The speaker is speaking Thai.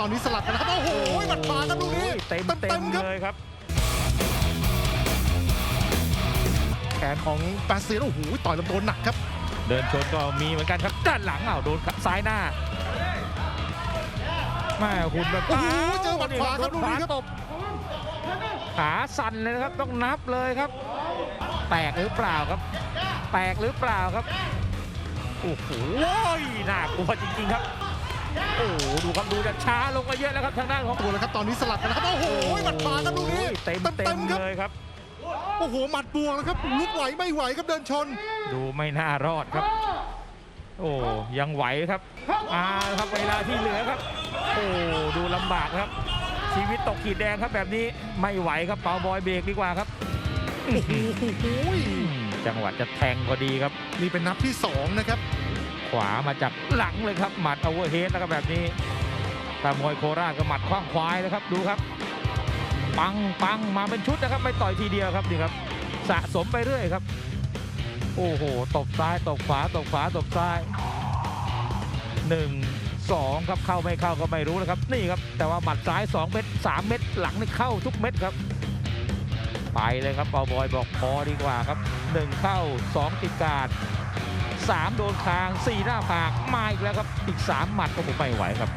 ตอนนี้สลับกันนะครับโอ้โหหมัดขวาครับลูกนี้เต็มเต็มครับเลยครับแขนของแปาเซียนโอ้โหต่อยลำตัวหนักครับ เดินชนก็มีเหมือนกันครับด้านหลังอ้าวโดนซ้ายหน้าแม่หุ่นแบบโอ้โหเจอหมัดขวาครับโนลูกนี้ครับตบขาสั่นเลยนะครับต้องนับเลยครับ แตกหรือเปล่าครับ แตกหรือเปล่าครับโอ้โหน่ากลัวจริงๆครับ โอ้โหดูครับดูจะช้าลงมาเยอะแล้วครับทางด้านของ ตัวเลยครับตอนนี้สลับกันนะครับโอ้โหหมัดขวาครับลูกนี้เต็มเต็มครับเลยครับ โอ้โหหมัดบวกแล้วครับลุกไหวไม่ไหวครับเดินชน ดูไม่น่ารอดครับ โอ้ยังไหวครับอ่าครับเวลาที่เหลือครับ โอ้ดูลำบากครับ ชีวิตตกขีดแดงครับแบบนี้ไม่ไหวครับเปาบอยเบรกดีกว่าครับ โอ้โหอืมจังหวะจะแทงพอดีครับ นี่เป็นนับที่สองนะครับ ขวามาจากหลังเลยครับหมัดโอาเวอร์เฮดแล้วก็แบบนี้ตามวยโคราชก็หมัดคว้างควายนะครับดูครับ ปังปังมาเป็นชุดนะครับ ไม่ต่อยทีเดียวครับนี่ครับ สะสมไปเรื่อยครับ โอ้โหตบซ้ายตบขวาตบขวาตบซ้ายหนึ่งสองครับเข้าไม่เข้าก็ไม่รู้นะครับ นี่ครับแต่ว่าหมัดซ้าย2เม็ด3เม็ดหลังนี่เข้าทุกเม็ดครับ ไปเลยครับเปาบอยบอกพอดีกว่าครับ1เข้า2ติดการ 3 โดนคาง 4 หน้าผาก มาอีกแล้วครับ อีก 3 หมัดก็ผมไม่ไหวครับ